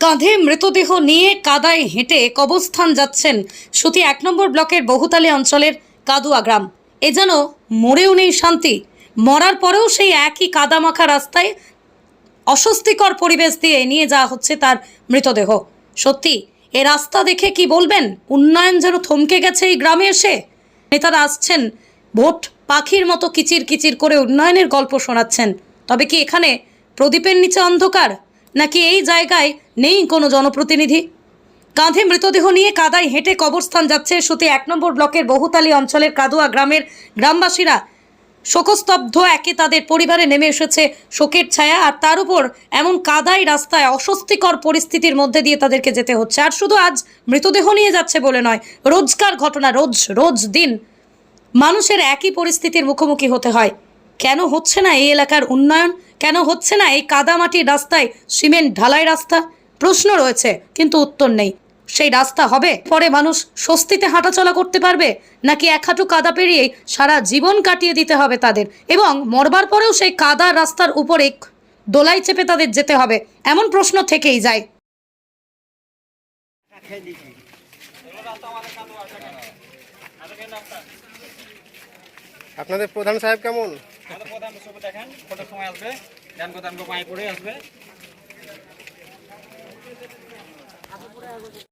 কাঁধে মৃতদেহ নিয়ে কাদায় হেঁটে কবস্থান যাচ্ছেন সুতি এক নম্বর ব্লকের বহুতালী অঞ্চলের কাদুয়া গ্রাম। এ যেন মরেও নেই শান্তি। মরার পরেও সেই একই কাদামাখা রাস্তায় অস্বস্তিকর পরিবেশ দিয়ে নিয়ে যাওয়া হচ্ছে তার মৃতদেহ। সত্যি, এ রাস্তা দেখে কি বলবেন? উন্নয়ন যেন থমকে গেছে এই গ্রামে এসে। নেতারা আসছেন, ভোট পাখির মতো কিচির কিচির করে উন্নয়নের গল্প শোনাচ্ছেন। তবে কি এখানে প্রদীপের নিচে অন্ধকার? নাকি এই জায়গায় নেই কোনো জনপ্রতিনিধি? কাঁধে মৃতদেহ নিয়ে কাদায় হেঁটে কবরস্থান যাচ্ছে সুতি এক নম্বর ব্লকের বহুতালী অঞ্চলের কাদুয়া গ্রামের গ্রামবাসীরা। শোকস্তব্ধ একে তাদের পরিবারে নেমে এসেছে শোকের ছায়া আর তার উপর এমন কাদাই রাস্তায় অস্বস্তিকর পরিস্থিতির মধ্যে দিয়ে তাদেরকে যেতে হচ্ছে। আর শুধু আজ মৃতদেহ নিয়ে যাচ্ছে বলে নয়, রোজকার ঘটনা, রোজ রোজ দিন। মানুষের একই পরিস্থিতির মুখোমুখি হতে হয়। কেন হচ্ছে না এই এলাকার উন্নয়ন? কেন হচ্ছে না এই কাদামাটির রাস্তায় সিমেন্ট ঢালাই রাস্তা? প্রশ্ন রয়েছে, কিন্তু উত্তর নেই। সেই রাস্তা হবে? পরে মানুষ স্বস্তিতে হাঁটাচলা করতে পারবে? নাকি এক হাঁটু কাদা পেরিয়ে সারা জীবন কাটিয়ে দিতে হবে তাদের? এবং মরবার পরেও সেই কাদা রাস্তার উপরে দোলাই চেপে তাদের যেতে হবে? এমন প্রশ্ন থেকেই যায়। আপনাদের প্রধান সাহেব কেমন? আমাদের দেখেন কত সময় আসবে ধ্যান কথা পায়ে পড়ে আসবে।